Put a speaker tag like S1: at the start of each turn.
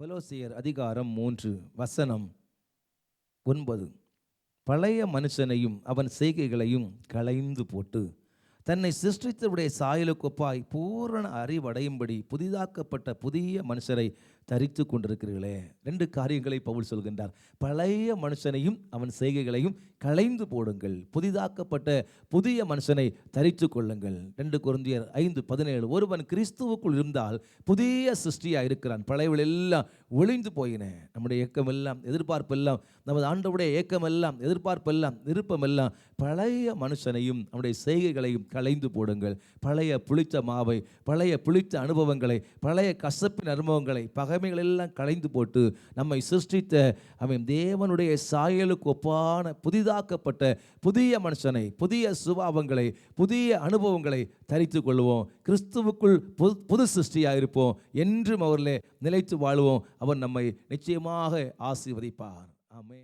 S1: கொலோசியர் அதிகாரம் மூன்று வசனம் ஒன்பது. பழைய மனுஷனையும் அவன் செய்கைகளையும் களைந்து போட்டு தன்னை சிருஷ்டித்தவுடைய சாயலுக்கொப்பாய் பூரண அறிவடையும்படி புதிதாக்கப்பட்ட புதிய மனுஷரை தரித்து கொண்டிருக்கிறீர்களே. ரெண்டு காரியங்களை பவுல் சொல்கின்றார். பழைய மனுஷனையும் அவன் செய்கைகளையும் களைந்து போடுங்கள். புதிதாக்கப்பட்ட புதிய மனுஷனை தரித்து கொள்ளுங்கள். ரெண்டு குருந்தியர் ஐந்து பதினேழு. ஒருவன் கிறிஸ்துவுக்குள் இருந்தால் புதிய சிருஷ்டியாக இருக்கிறான். பழையவள் எல்லாம் ஒளிந்து போயின. நம்முடைய இயக்கம் எல்லாம் எதிர்பார்ப்பு எல்லாம் நமது ஆண்டவுடைய இயக்கம் எல்லாம் எதிர்பார்ப்பு எல்லாம் விருப்பம் எல்லாம் பழைய மனுஷனையும் நம்முடைய செய்கைகளையும் களைந்து போடுங்கள். பழைய புளித்த மாவை பழைய புளித்த அனுபவங்களை பழைய கசப்பின் அனுபவங்களை பகைமைகள் எல்லாம் களைந்து போட்டு நம்மை சிருஷ்டித்த அவன் தேவனுடைய சாயலுக்கு ஒப்பான புதிதாக்கப்பட்ட புதிய மனுஷனை புதிய சுபாவங்களை புதிய அனுபவங்களை தரித்து கொள்வோம். கிறிஸ்துவுக்குள் புது புது சிருஷ்டியாக இருப்போம். என்றும் அவர்களே நிலைத்து வாழ்வோம். அவர் நம்மை நிச்சயமாக ஆசீர்வதிப்பார். ஆமே